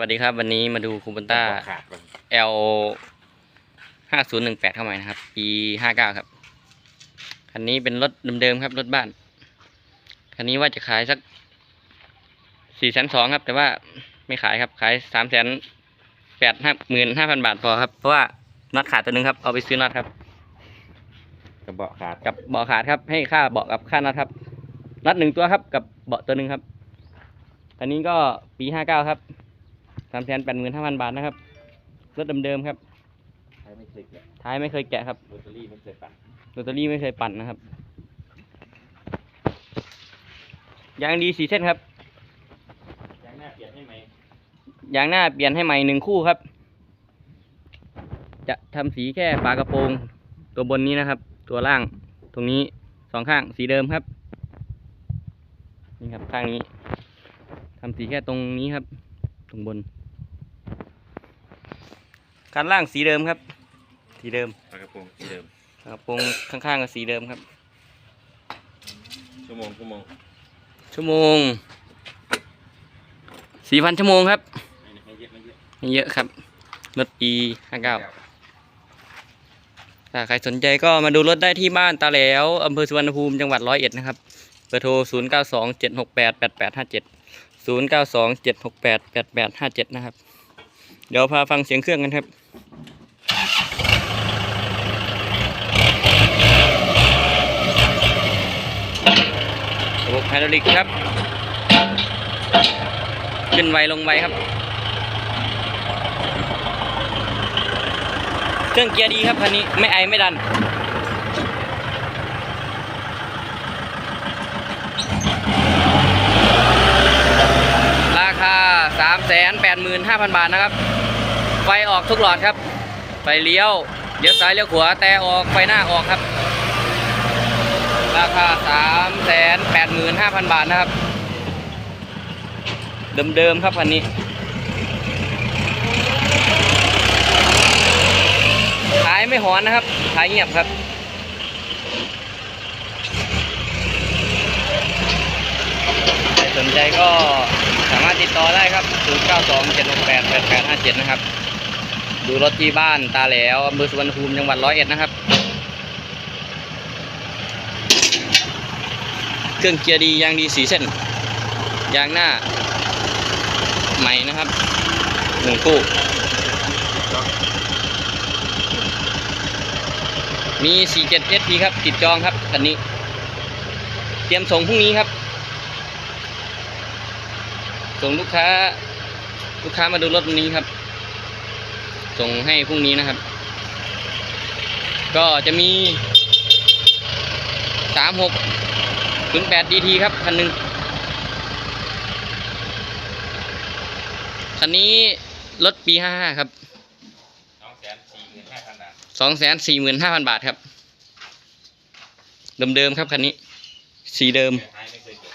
วัสดีครับวันนี้มาดูคูปนต้าขาดก่อน L ห้าศูนย์หนึ่งแปดเข้ามานะครับ ปีห้าเก้าครับ คันนี้เป็นรถเดิมๆครับ รถบ้าน คันนี้ว่าจะขายสักสี่แสนสองครับ แต่ว่าไม่ขายครับ ขายสามแสนแปดห้าหมื่นห้าพันบาทพอครับ เพราะว่าน็อตขาดตัวหนึงครับ เอาไปซื้อน็อตครับกระเบาะขาด กับเบาะขาดครับ ให้ค่าเบาะกับค่าน็อตครับ น็อตหนึ่งตัวครับ กับเบาะตัวหนึ่งครับ อันนี้ก็ปีห้าเก้าครับ สามแสนแปดหมื่นห้าพันบาทนะครับรถเดิมๆครับใช้ไม่เคยแกะท้ายไม่เคยแกะครับโรตารี่ไม่เคยปั่นโรตารี่ไม่เคยปั่นนะครับยางดีสีเส้นครับยางหน้าเปลี่ยนให้ไหมยางหน้าเปลี่ยนให้ใหม่หนึ่งคู่ครับ จะทำสีแค่ฝากระโปรง ตัวบนนี้นะครับ ตัวล่างตรงนี้สองข้างสีเดิมครับ นี่ครับข้างนี้ทำสีแค่ตรงนี้ครับ ตรงบน คันล่างสีเดิมครับ สีเดิมปากกระโปรงที่เดิม ฝากระโปรงข้างๆก็สีเดิมครับ ชั่วโมงชั่วโมงชั่วโมงสี่พันชั่วโมงครับไม่ไม่เยอะไม่เยอะไม่เยอะครับรถปีห้าเก้าถ้าใครสนใจก็มาดูรถได้ที่บ้านตาแหลวอำเภอสุวรรณภูมิจังหวัดร้อยเอ็ดนะครับเบอร์โทร 0 9 2 7 6 8 8 8 5 7 0 9 2 7 6 8 8 8 5 7 นะครับ เดี๋ยวพาฟังเสียงเครื่องกันครับระบบไฮดรอลิกครับ ขึ้นไวลงไวครับ เครื่องเกียร์ดีครับคันนี้ไม่ไอไม่ดันราคา 3 8 5 0 0 0 บาทนะครับ ฟออกทุกหลอดครับ ไฟเลี้ยวเลี้ยวซ้ายเลี้ยวขวาแต่ออกไฟหน้าออกครับ ราคา3 8 5 0 0 0บาทนะครับ เดิมๆครับคันนี้ขายไม่หอนนะครับขายเงียบครับใครสนใจก็สามารถติดต่อได้ครับ 0 9 2 7 6 8 8 8 5 7 นะครับ ดูรถที่บ้านตาแหลวอำเภอสุวรรณภูมิจังหวัดร้อยเอ็ดนะครับ เครื่องเกียร์ดียางดีสีเส้น ยางหน้า ใหม่นะครับหนึ่งคู่ มี 47 SP ครับ ติดจองครับคันนี้ เตรียมส่งพรุ่งนี้ครับ ส่งลูกค้า ลูกค้ามาดูรถวันนี้ครับ ส่งให้พรุ่งนี้นะครับ ก็จะมี36 08 DT ครับคันหนึ่งคันนี้รถปี55ครับสองแสนสี่หมื่นห้าพันบาท245,000บาทครับ เดิมๆครับคันนี้ สีเดิมท้ายไม่เคยแกะ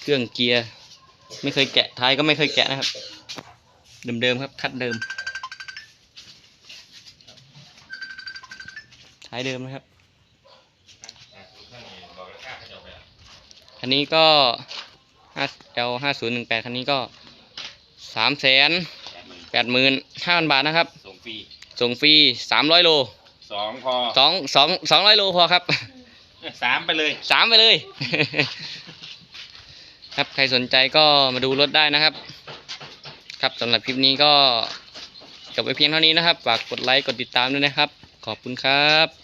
เครื่องเกียร์ ไม่เคยแกะท้ายก็ไม่เคยแกะนะครับ เดิมๆครับ คัดเดิมายเดิมนะครับอะดูข้างในบอกราคาเขาจะเอาไปอะคันนี้ก็ L ห้าศูนย์หนึ่งแปดคันนี้ก็สามแสนแปดหมื่นแปดหมื่นห้าพันบาทนะครับ ส่งฟรีส่งฟรีสามร้อยโลสองพอสองสองสองร้อยโลพอครับสามไปเลยสามไปเลย ครับใครสนใจก็มาดูรถได้นะครับ ครับสำหรับคลิปนี้ก็จบไปเพียงเท่านี้นะครับ ฝากกดไลค์ กดติดตามด้วยนะครับ ขอบคุณครับอ่า